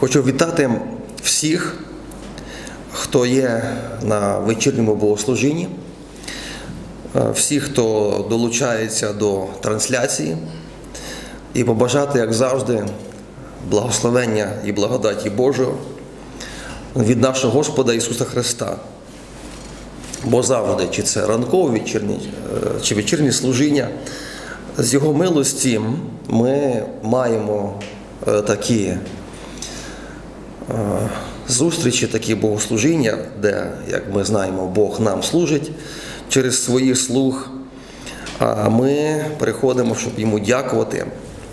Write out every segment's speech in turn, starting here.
Хочу вітати всіх, хто є на вечірньому богослужінні, е, всіх, хто долучається до трансляції, і побажати, як завжди, благословення і благодаті Божого від нашого Господа Ісуса Христа. Бо завжди, чи це ранкове вечірні, е, чи вечірні служіння, з Його милості ми маємо е, такі зустрічі, такі богослужіння, де, як ми знаємо, Бог нам служить через своїх слуг. А ми приходимо, щоб йому дякувати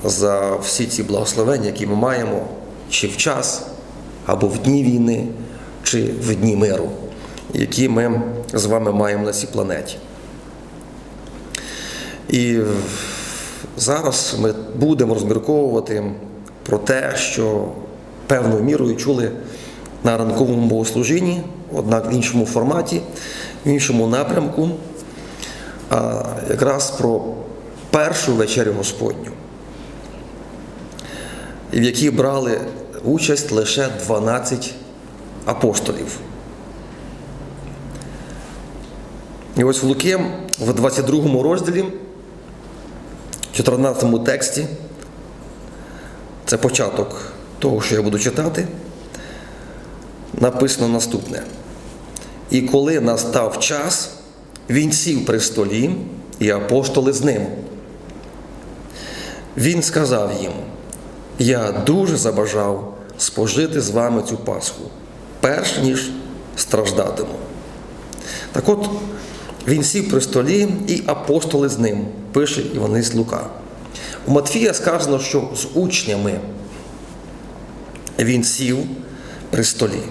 за всі ці благословення, які ми маємо чи в час, або в дні війни, чи в дні миру, які ми з вами маємо на цій планеті. І зараз ми будемо розмірковувати про те, що певною мірою чули на ранковому богослужінні, однак в іншому форматі, в іншому напрямку, а якраз про першу вечерю Господню, в якій брали участь лише 12 апостолів. І ось в Луки в 22 розділі, 14 тексті, це початок того, що я буду читати, написано наступне. І коли настав час, він сів при столі, і апостоли з ним. Він сказав їм: Я дуже забажав спожити з вами цю Пасху, перш ніж страждатиму. Так от, він сів при столі, і апостоли з ним, пише Іванист Лука. У Матфія сказано, що з учнями він сів при столі.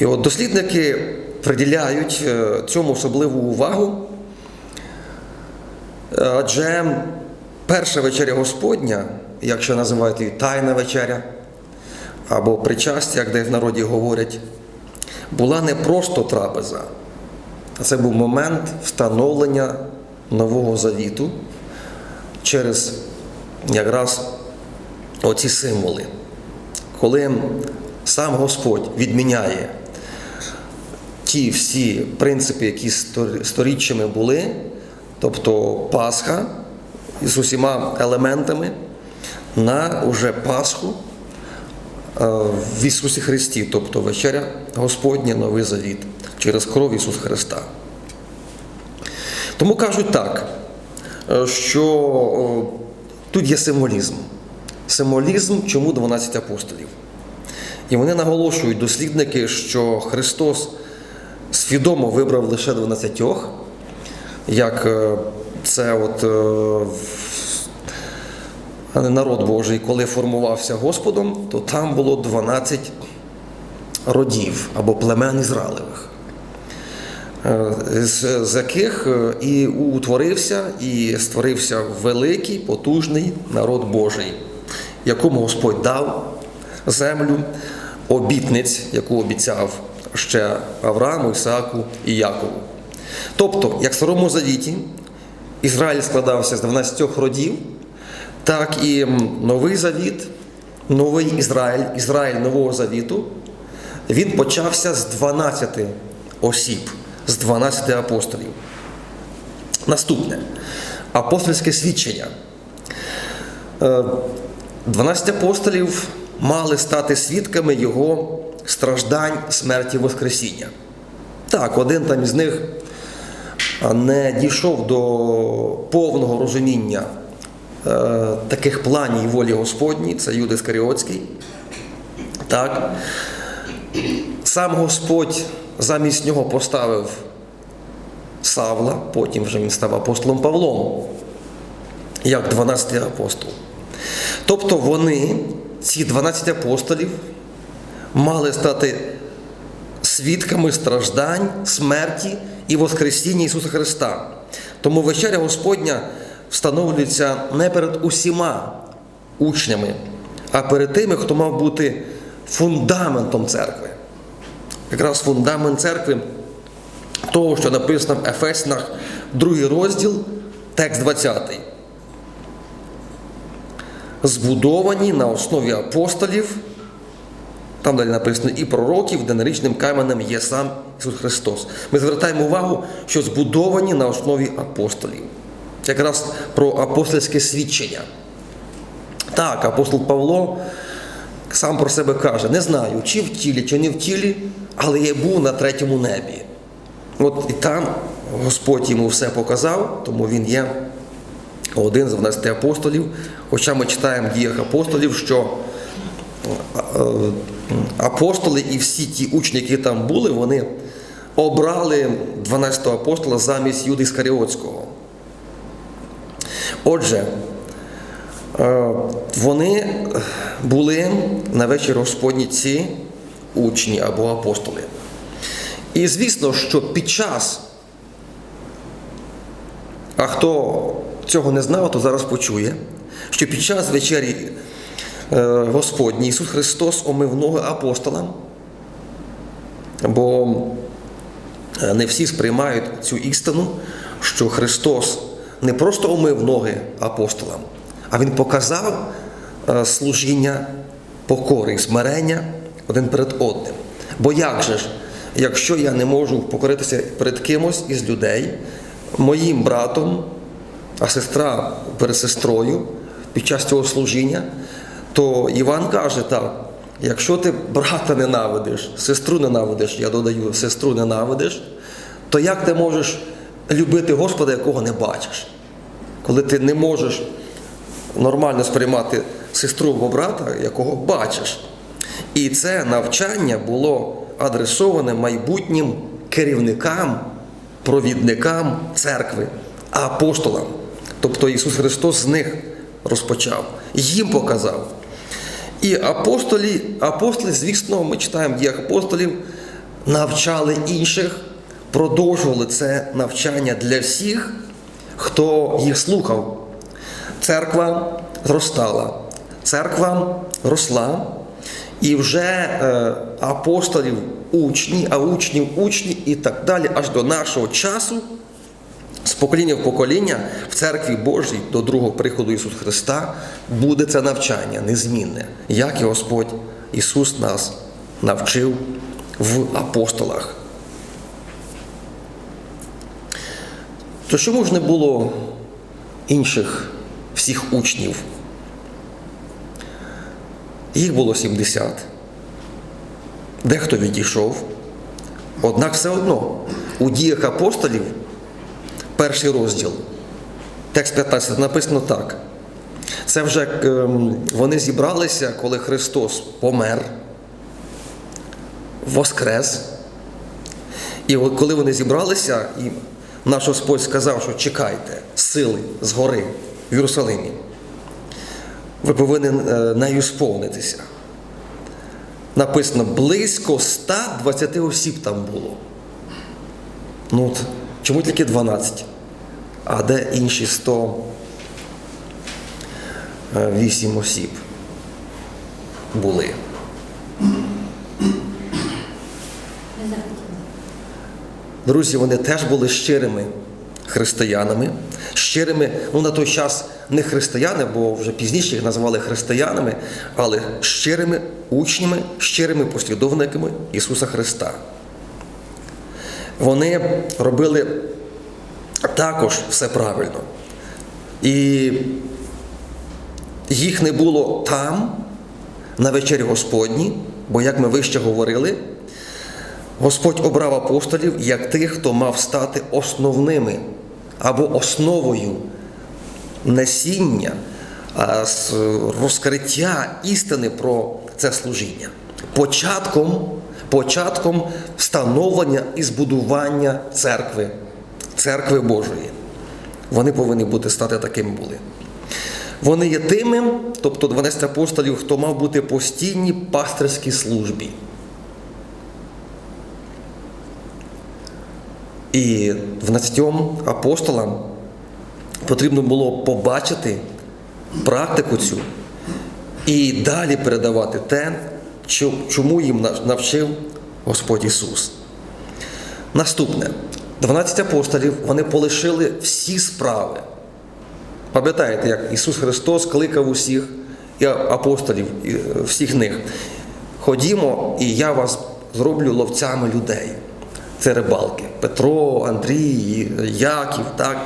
І от дослідники приділяють е, цьому особливу увагу, е, адже перша вечеря Господня, якщо називають її тайна вечеря, або причастя, як де в народі говорять, була не просто трапеза, а це був момент встановлення нового завіту через якраз оці символи. Коли сам Господь відміняє ті всі принципи, які сторіччями були, тобто Пасха з усіма елементами, на уже Пасху е, в Ісусі Христі, тобто вечеря Господня, Новий Завіт через кров Ісуса Христа. Тому кажуть так, е, що тут є символізм. Символізм, чому 12 апостолів. І вони наголошують, дослідники, що Христос свідомо вибрав лише 12, як е, це от е, народ Божий, коли формувався Господом, то там було 12 родів або племен Ізраїлевих, е, з, з яких і утворився, і створився великий, потужний народ Божий, якому Господь дав землю обітниць, яку обіцяв ще Аврааму, Ісааку і Якову. Тобто, як в Старому Завіті, Ізраїль складався з 12 родів, так і Новий Завіт, Новий Ізраїль, Ізраїль Нового Завіту, він почався з 12 осіб, з 12 апостолів. Наступне апостольське свідчення. 12 апостолів мали стати свідками його страждань, смерті, Воскресіння. Так, один там із них не дійшов до повного розуміння е, таких планів волі Господній, це Юда Іскаріотський. Так. Сам Господь замість нього поставив Савла, потім вже він став апостолом Павлом, як 12 апостол. Тобто вони, ці 12 апостолів, мали стати свідками страждань, смерті і Воскресіння Ісуса Христа. Тому вечеря Господня встановлюється не перед усіма учнями, а перед тими, хто мав бути фундаментом церкви. Якраз фундамент церкви того, що написано в Ефесінах, другий розділ, текст 20. Збудовані на основі апостолів Там далі написано і пророків, де нарічним каменем є сам Ісус Христос. Ми звертаємо увагу, що збудовані на основі апостолів. Якраз про апостольське свідчення. Так, апостол Павло сам про себе каже: не знаю, чи в тілі, чи не в тілі, але я був на третьому небі. От і там Господь йому все показав, тому він є один з 12 апостолів. Хоча ми читаємо в діях апостолів, що е, е, апостоли і всі ті учні, які там були, вони обрали 12 апостола замість Юди Іскаріотського. Отже, е, вони були на вечір Господні ці учні або апостоли. І звісно, що під час, а хто цього не знав, то зараз почує, що під час вечері е, Господній Ісус Христос омив ноги апостолам, бо е, не всі сприймають цю істину, що Христос не просто омив ноги апостолам, а Він показав е, служіння покори смирення один перед одним. Бо як же ж, якщо я не можу покоритися перед кимось із людей, моїм братом, а сестра перед сестрою під час цього служіння, то Іван каже так: якщо ти брата ненавидиш, сестру ненавидиш, я додаю, сестру ненавидиш, то як ти можеш любити Господа, якого не бачиш? Коли ти не можеш нормально сприймати сестру або брата, якого бачиш. І це навчання було адресоване майбутнім керівникам, провідникам церкви, апостолам. Тобто Ісус Христос з них розпочав, їм показав. І апостолі, апостоли, звісно, ми читаємо діях апостолів, навчали інших, продовжували це навчання для всіх, хто їх слухав. Церква зростала, церква росла, і вже е, апостолів учні, а учнів учні і так далі, аж до нашого часу, з покоління в покоління в церкві Божій до другого приходу Ісуса Христа буде це навчання незмінне, як і Господь Ісус нас навчив в апостолах. То чому ж не було інших всіх учнів? Їх було 70. Дехто відійшов. Однак все одно у діях апостолів, перший розділ, текст 15 написано так. Це вже ем, вони зібралися, коли Христос помер, воскрес. І коли вони зібралися, і наш Господь сказав, що чекайте сили згори в Єрусалимі ви повинні е, нею сповнитися. Написано, близько 120 осіб там було. Ну от, чому тільки 12? А де інші 108 осіб були? Друзі, вони теж були щирими християнами, щирими, ну на той час не християни, бо вже пізніше їх називали християнами, але щирими учнями, щирими послідовниками Ісуса Христа. Вони робили також все правильно. І їх не було там, на вечері Господній, бо, як ми вище говорили, Господь обрав апостолів як тих, хто мав стати основними або основою несіння, розкриття істини про це служіння, початком, початком встановлення і збудування церкви, церкви Божої. Вони повинні бути стати такими були. Вони є тими, тобто 12 апостолів, хто мав бути постійній пастирській службі. І 12 апостолам потрібно було побачити практику цю і далі передавати те, чому їм навчив Господь Ісус. Наступне, 12 апостолів вони полишили всі справи. Пам'ятаєте, як Ісус Христос кликав усіх і апостолів, і всіх них. ходімо, і я вас зроблю ловцями людей. Це рибалки. Петро, Андрій, Яків, так.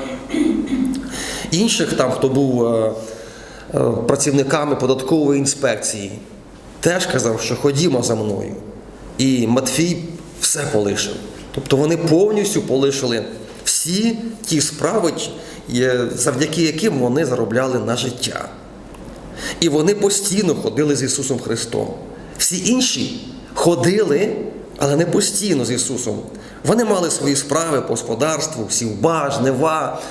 Інших там, хто був е, е, працівниками податкової інспекції, теж казав, що ходімо за мною. І Матфій все полишив. Тобто вони повністю полишили всі ті справи, завдяки яким вони заробляли на життя. І вони постійно ходили з Ісусом Христом. Всі інші ходили, але не постійно з Ісусом. Вони мали свої справи по господарству, сівба, жнива,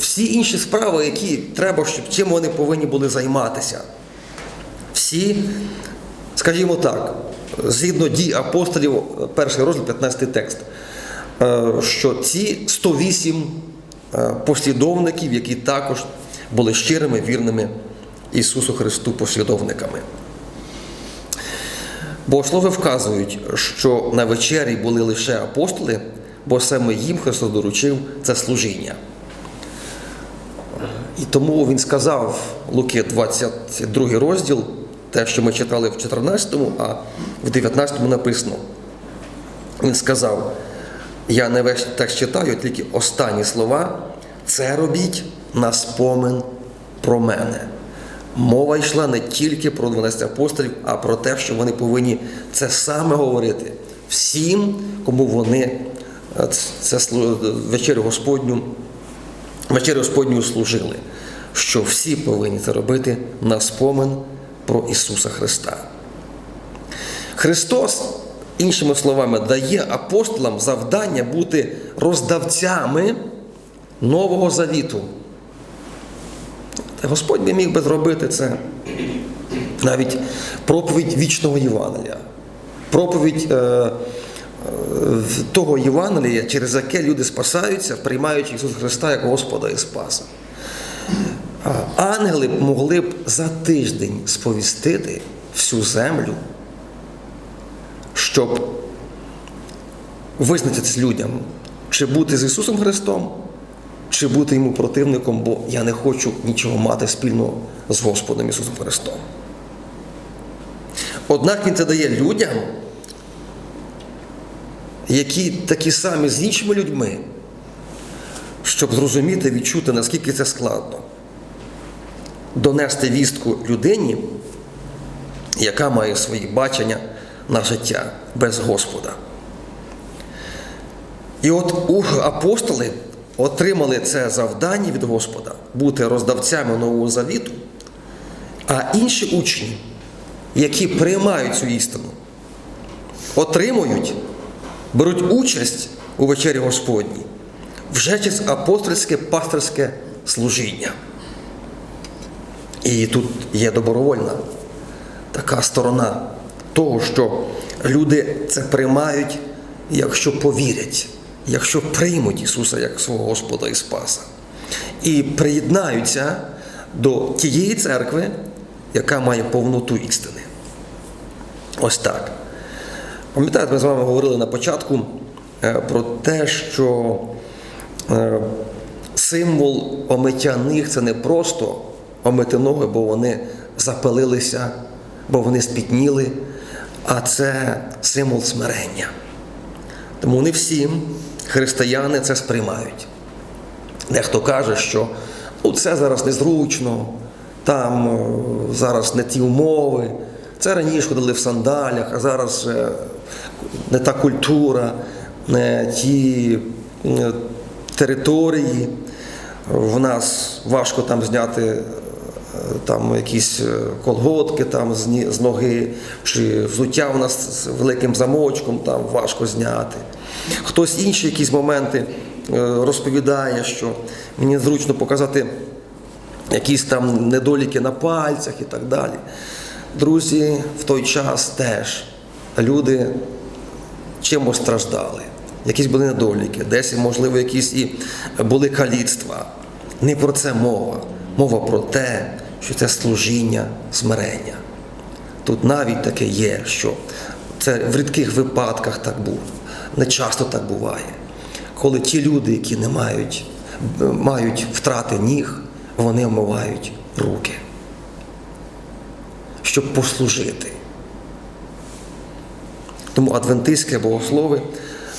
всі інші справи, які треба, щоб чим вони повинні були займатися. Всі, скажімо так, згідно дій апостолів, перший розділ, 15 текст, е, що ці 108 е, послідовників, які також були щирими, вірними Ісусу Христу послідовниками. Богослови вказують, що на вечері були лише апостоли, бо саме їм Христос доручив це служіння. І тому Він сказав Луки 22 розділ, те, що ми читали в 14, а в 19 написано. Він сказав: я не весь текст читаю, тільки останні слова. Це робіть на спомин про мене. Мова йшла не тільки про 12 апостолів, а про те, що вони повинні це саме говорити всім, кому вони е, це вечерю Господню, вечерю Господню служили. Що всі повинні це робити на спомин про Ісуса Христа. Христос, іншими словами, дає апостолам завдання бути роздавцями Нового Завіту. Та Господь би міг би зробити це. Навіть проповідь вічного Євангелія, проповідь е, е, того Євангелія, через яке люди спасаються, приймаючи Ісуса Христа як Господа і Спаса. Ангели б могли б за тиждень сповістити всю землю, щоб визначитись людям, чи бути з Ісусом Христом, чи бути йому противником, бо я не хочу нічого мати спільного з Господом Ісусом Христом. Однак Він це дає людям, які такі самі з іншими людьми, щоб зрозуміти, відчути, наскільки це складно. Донести вістку людині, яка має свої бачення на життя без Господа. І от апостоли отримали це завдання від Господа бути роздавцями Нового Завіту, а інші учні, які приймають цю істину, отримують, беруть участь у вечері Господній вже через апостольське пасторське служіння. І тут є добровольна така сторона того, що люди це приймають, якщо повірять, якщо приймуть Ісуса як свого Господа і Спаса. І приєднаються до тієї церкви, яка має повноту істини. Ось так. Пам'ятаєте, ми з вами говорили на початку е, про те, що е, символ омиття них це не просто омити ноги, бо вони запалилися, бо вони спітніли, а це символ смирення. Тому не всі християни це сприймають. Дехто каже, що ну, це зараз незручно, там е, зараз не ті умови, це раніше ходили в сандалях, а зараз не та культура, не ті території. В нас важко там зняти там якісь е, колготки там з, ноги, чи взуття в нас з великим замочком там важко зняти. Хтось інші якісь моменти е, розповідає, що мені зручно показати якісь там недоліки на пальцях і так далі. Друзі, в той час теж люди чимось страждали. Якісь були недоліки, десь, можливо, якісь і були каліцтва. Не про це мова. Мова про те, що це служіння смирення. Тут навіть таке є, що це в рідких випадках так було. Не часто так буває. Коли ті люди, які не мають, мають втрати ніг, вони омивають руки, щоб послужити. Тому адвентистські богослови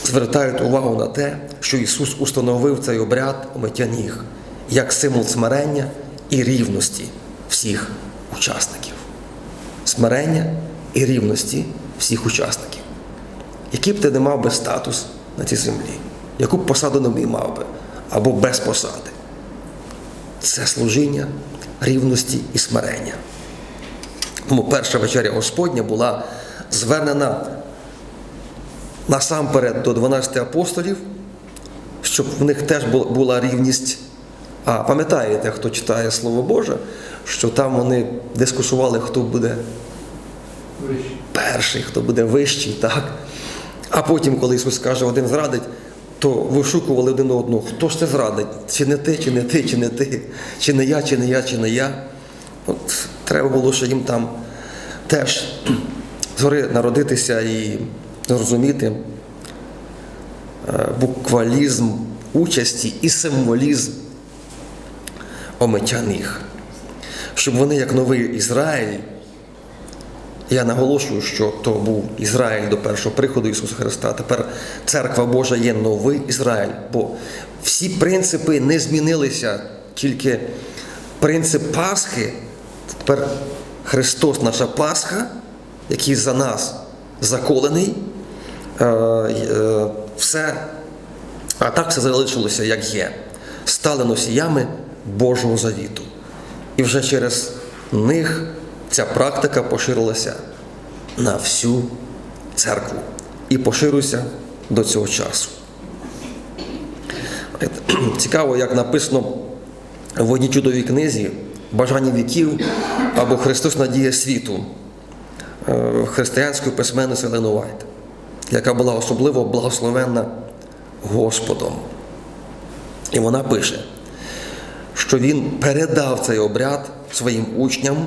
звертають увагу на те, що Ісус установив цей обряд миття ніг як символ смирення і рівності всіх учасників. Смирення і рівності всіх учасників. Який б ти не мав би статус на цій землі, яку б посаду не мав би, або без посади. Це служіння рівності і смирення. Тому перша вечеря Господня була звернена насамперед до 12 апостолів, щоб в них теж була рівність. А пам'ятаєте, хто читає Слово Боже, що там вони дискусували, хто буде перший, хто буде вищий, так? А потім, коли Ісус каже, один зрадить, то вишукували один одного, хто ж це зрадить? Чи не ти, чи не ти, чи не ти, чи не я, чи не я, чи не я. От треба було, що їм там теж згори народитися і зрозуміти е, буквалізм участі і символізм омиття ніг. Щоб вони, як новий Ізраїль, я наголошую, що то був Ізраїль до першого приходу Ісуса Христа. Тепер церква Божа є новий Ізраїль, бо всі принципи не змінилися, тільки принцип Пасхи. Тепер Христос, наша Пасха, який за нас заколений, е, е, все, а так все залишилося, як є. Стали носіями Божого завіту. І вже через них ця практика поширилася на всю церкву і поширюється до цього часу. Цікаво, як написано в одній чудовій книзі Бажання віків або Христос Надія світу е, християнської письменниці Елени Вайт, яка була особливо благословенна Господом. І вона пише, що він передав цей обряд своїм учням,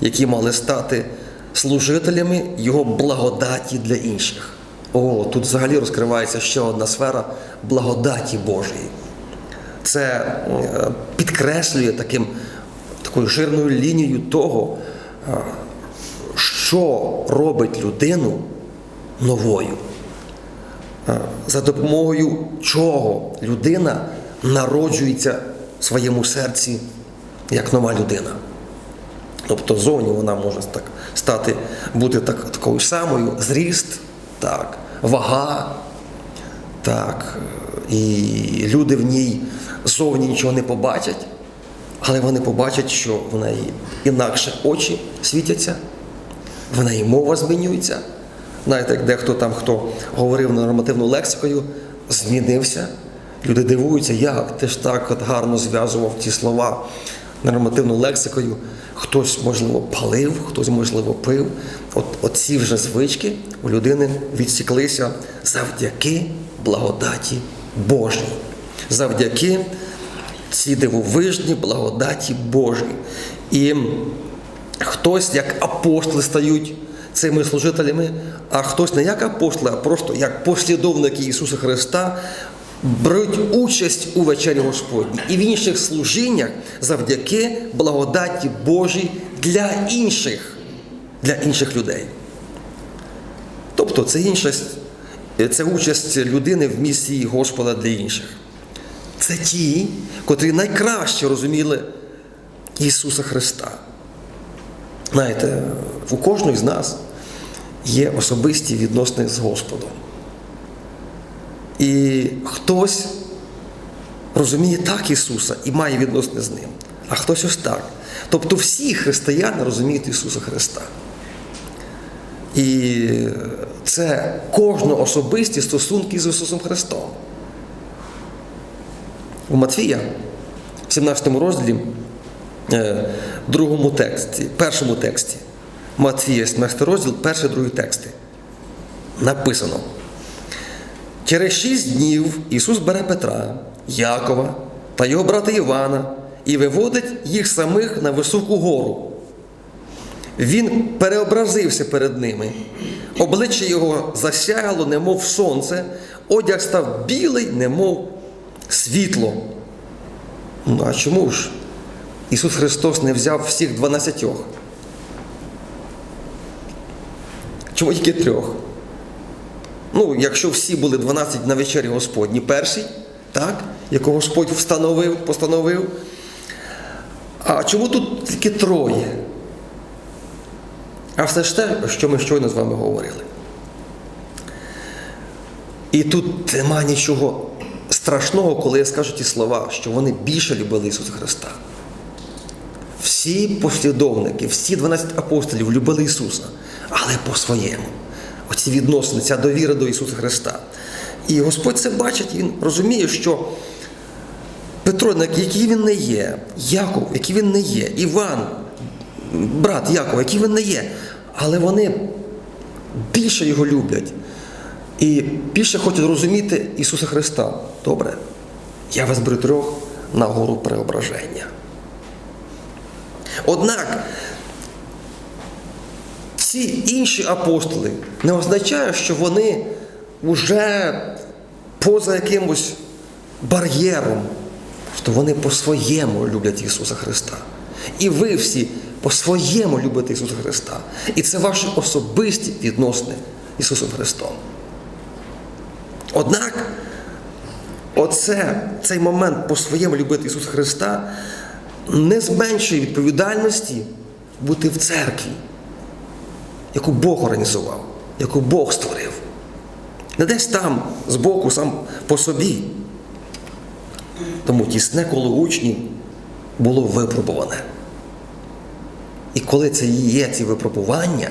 які мали стати служителями його благодаті для інших. О, тут взагалі розкривається ще одна сфера благодаті Божої. Це е, підкреслює таким, такою жирною лінією того, е, що робить людину новою. Е, За допомогою чого людина народжується своєму серці як нова людина. Тобто зовні вона може так стати, бути так, такою самою, зріст, так, вага, так, і люди в ній зовні нічого не побачать, але вони побачать, що в неї інакше очі світяться, в неї мова змінюється. Знаєте, як дехто там, хто говорив нормативною лексикою, змінився. Люди дивуються, як ти ж так от гарно зв'язував ті слова нормативною лексикою. Хтось, можливо, палив, хтось, можливо, пив. От, от ці вже звички у людини відсіклися завдяки благодаті Божій. Завдяки цій дивовижній благодаті Божій. І хтось, як апостоли, стають цими служителями, а хтось не як апостоли, а просто як послідовники Ісуса Христа беруть участь у вечері Господній і в інших служіннях завдяки благодаті Божій для інших, для інших людей. Тобто це іншість, це участь людини в місії Господа для інших. Це ті, котрі найкраще розуміли Ісуса Христа. Знаєте, у кожного з нас є особисті відносини з Господом. І хтось розуміє так Ісуса і має відносини з Ним, а хтось ось так. Тобто всі християни розуміють Ісуса Христа. І це кожно особисті стосунки з Ісусом Христом. У Матфія, в 17 розділі, е, другому тексті, першому тексті, Матфія, 17 розділ, перший, другий тексти. Написано. Через шість днів Ісус бере Петра, Якова та його брата Івана і виводить їх самих на високу гору. Він переобразився перед ними, обличчя його засяяло, немов сонце, одяг став білий, немов світло. Ну а чому ж Ісус Христос не взяв всіх дванадцятьох? Чому тільки трьох? Ну, якщо всі були 12 на вечері Господні, перший, так, якого Господь встановив, постановив. А чому тут тільки троє? А все ж те, що ми щойно з вами говорили. І тут нема нічого страшного, коли я скажу ті слова, що вони більше любили Ісуса Христа. Всі послідовники, всі 12 апостолів любили Ісуса, але по-своєму. Оці відносини, ця довіра до Ісуса Христа. І Господь це бачить, Він розуміє, що Петро, який він не є, Яков, який він не є, Іван, брат Яков, який він не є, але вони більше його люблять і більше хочуть розуміти Ісуса Христа. Добре, я вас беру трьох на гору преображення. Однак ці інші апостоли не означає, що вони вже поза якимось бар'єром, що вони по-своєму люблять Ісуса Христа. І ви всі по-своєму любите Ісуса Христа. І це ваші особисті відносини Ісусом Христом. Однак, оце, цей момент по-своєму любити Ісуса Христа не зменшує відповідальності бути в церкві, яку Бог організував, яку Бог створив. Не десь там, збоку, сам по собі. Тому тісне коло учнів було випробуване. І коли це є ці випробування,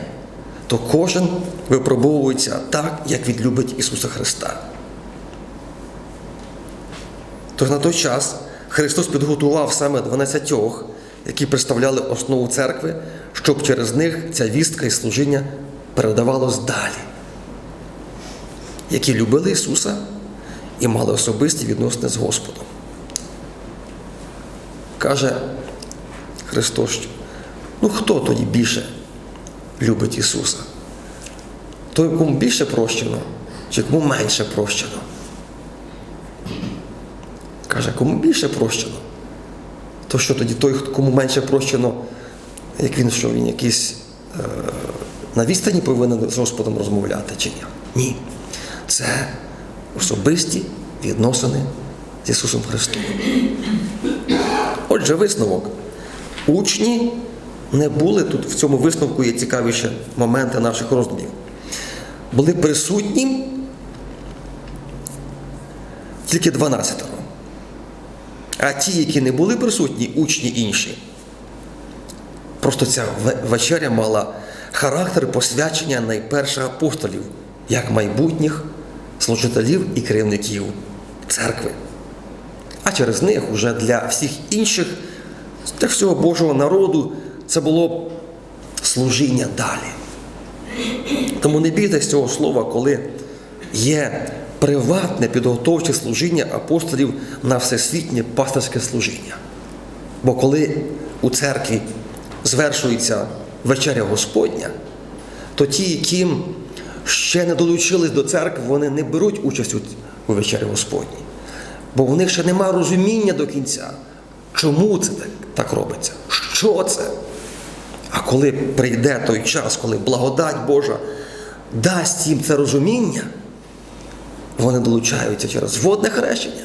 то кожен випробовується так, як відлюбить Ісуса Христа. Тож на той час Христос підготував саме 12, які представляли основу церкви, щоб через них ця вістка і служіння передавалось далі, які любили Ісуса і мали особисті відносини з Господом. Каже Христос, ну хто тоді більше любить Ісуса? Той, кому більше прощено, чи кому менше прощено? Каже, кому більше прощено? То що тоді той, кому менше прощено, як він що, він якийсь е, на відстані повинен з Господом розмовляти чи ні? Ні. Це особисті відносини з Ісусом Христом. Отже, висновок. Учні не були тут, в цьому висновку є цікавіші моменти наших роздумів. Були присутні тільки 12. А ті, які не були присутні, учні інші. Просто ця вечеря мала характер посвячення найперше апостолів, як майбутніх служителів і керівників церкви. А через них уже для всіх інших, для всього Божого народу, це було служіння далі. Тому не бійтесь цього слова, коли є приватне підготовче служіння апостолів на всесвітнє пастирське служіння. Бо коли у церкві звершується вечеря Господня, то ті, яким ще не долучились до церкви, вони не беруть участь у вечері Господній. Бо в них ще немає розуміння до кінця, чому це так, так робиться, що це. А коли прийде той час, коли благодать Божа дасть їм це розуміння, вони долучаються через водне хрещення,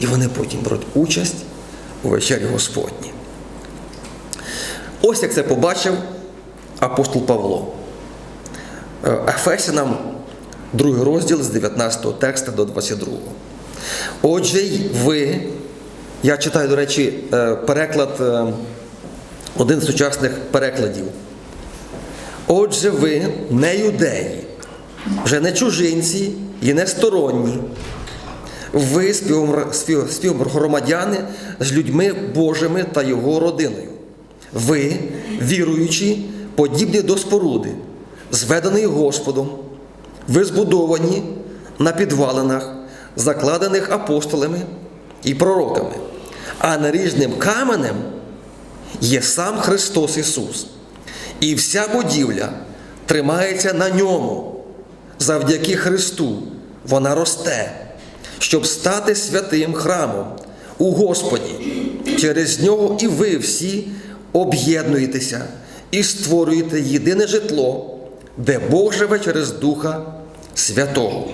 і вони потім беруть участь у вечері Господній. Ось як це побачив апостол Павло. Ефесянам, другий розділ з 19 текста до 22. Отже, ви, я читаю, до речі, переклад, один з сучасних перекладів. Отже, ви не юдеї, вже не чужинці і не сторонні. Ви співгромадяни з людьми Божими та його родиною. Ви, віруючі, подібні до споруди, зведений Господом, ви збудовані на підвалинах, закладених апостолами і пророками, а наріжним каменем є сам Христос Ісус. І вся будівля тримається на ньому. Завдяки Христу вона росте, щоб стати святим храмом у Господі. Через нього і ви всі об'єднуєтеся і створюєте єдине житло, де Бог живе через Духа святого.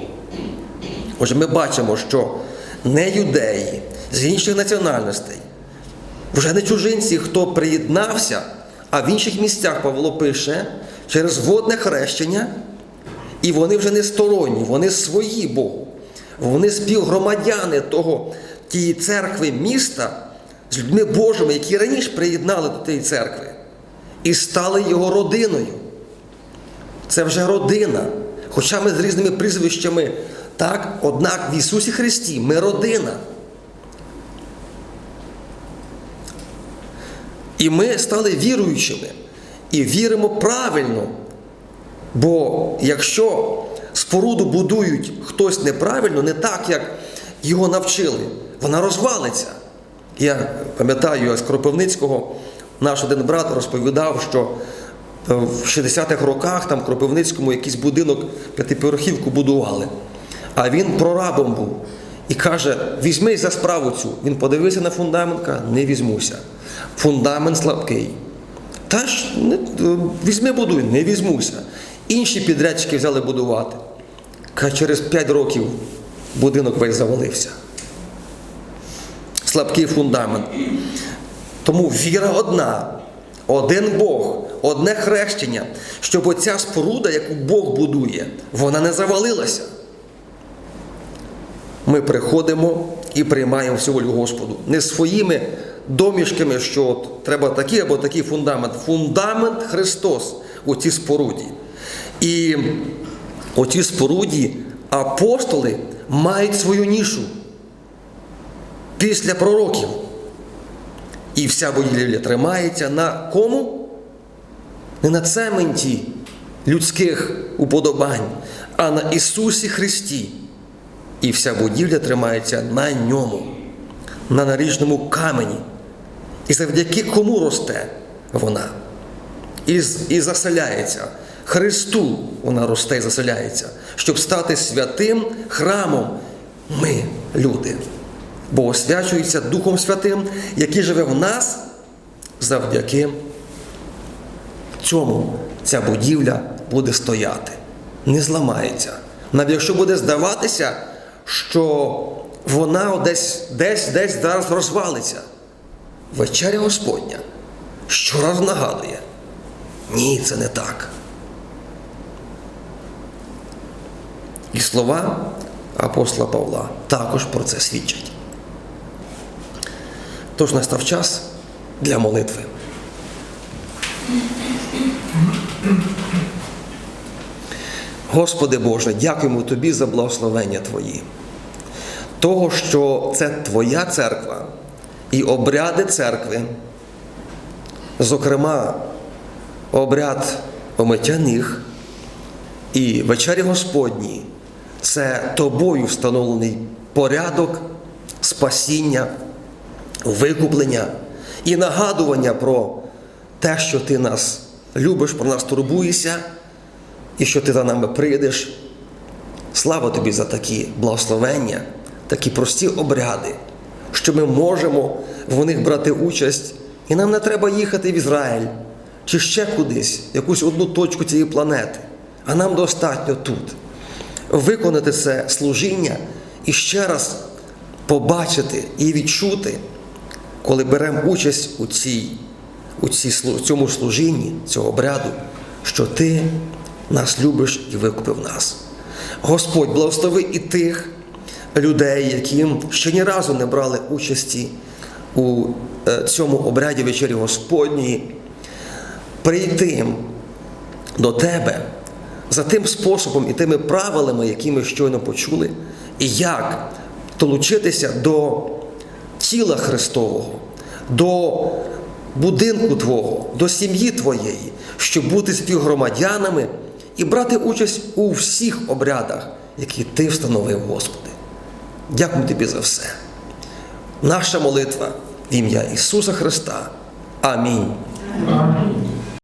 Отже, ми бачимо, що не юдеї з інших національностей, вже не чужинці, хто приєднався, а в інших місцях Павло пише через водне хрещення, і вони вже не сторонні, вони свої Богу. Вони співгромадяни того, тієї церкви міста з людьми Божими, які раніше приєднали до тієї церкви і стали його родиною. Це вже родина. Хоча ми з різними прізвищами, так, однак в Ісусі Христі ми родина. І ми стали віруючими і віримо правильно. Бо якщо споруду будують хтось неправильно, не так, як його навчили, вона розвалиться. Я пам'ятаю з Кропивницького, наш один брат розповідав, що е, в 60-х роках там в Кропивницькому якийсь будинок п'ятиповерхівку будували. А він прорабом був і каже: візьмись за справу цю. Він подивився на фундамент, каже, не візьмуся. Фундамент слабкий. Та ж не, візьми будуй, не візьмуся. Інші підрядчики взяли будувати. Каже, через 5 років будинок весь завалився. Слабкий фундамент. Тому віра одна, один Бог, одне хрещення, щоб оця споруда, яку Бог будує, вона не завалилася. Ми приходимо і приймаємо всю волю Господу. Не своїми домішками, що от треба такий або такий фундамент. Фундамент Христос у цій споруді. І у цій споруді апостоли мають свою нішу після пророків. І вся будівля тримається на кому? Не на цементі людських уподобань, а на Ісусі Христі. І вся будівля тримається на ньому, на наріжному камені. І завдяки кому росте вона? І, і заселяється. Христу вона росте і заселяється, щоб стати святим храмом. Ми, люди. Бо освячується Духом Святим, який живе в нас завдяки цьому ця будівля буде стояти, не зламається. Навіть якщо буде здаватися, що вона десь, десь, десь зараз розвалиться. Вечеря Господня щораз нагадує. Ні, це не так. І слова апостола Павла також про це свідчать. Тож настав час для молитви. Господи Боже, дякуємо Тобі за благословення Твої. Того, що це Твоя церква і обряди церкви, зокрема, обряд омиття ніг і вечері Господні, це тобою встановлений порядок спасіння, викуплення і нагадування про те, що ти нас любиш, про нас турбуєшся, і що ти за нами прийдеш. Слава тобі за такі благословення, такі прості обряди, що ми можемо в них брати участь, і нам не треба їхати в Ізраїль чи ще кудись, якусь одну точку цієї планети, а нам достатньо тут виконати це служіння і ще раз побачити і відчути, коли беремо участь у, цій, у цій, цьому служінні, цього обряду, що ти нас любиш і викупив нас. Господь, благослови і тих людей, які ще ні разу не брали участі у е, цьому обряді вечері Господньої, прийти до тебе за тим способом і тими правилами, які ми щойно почули, і як долучитися до тіла Христового, до будинку Твого, до сім'ї Твоєї, щоб бути співгромадянами і брати участь у всіх обрядах, які Ти встановив, Господи. Дякую Тобі за все. Наша молитва в ім'я Ісуса Христа. Амінь. Амінь.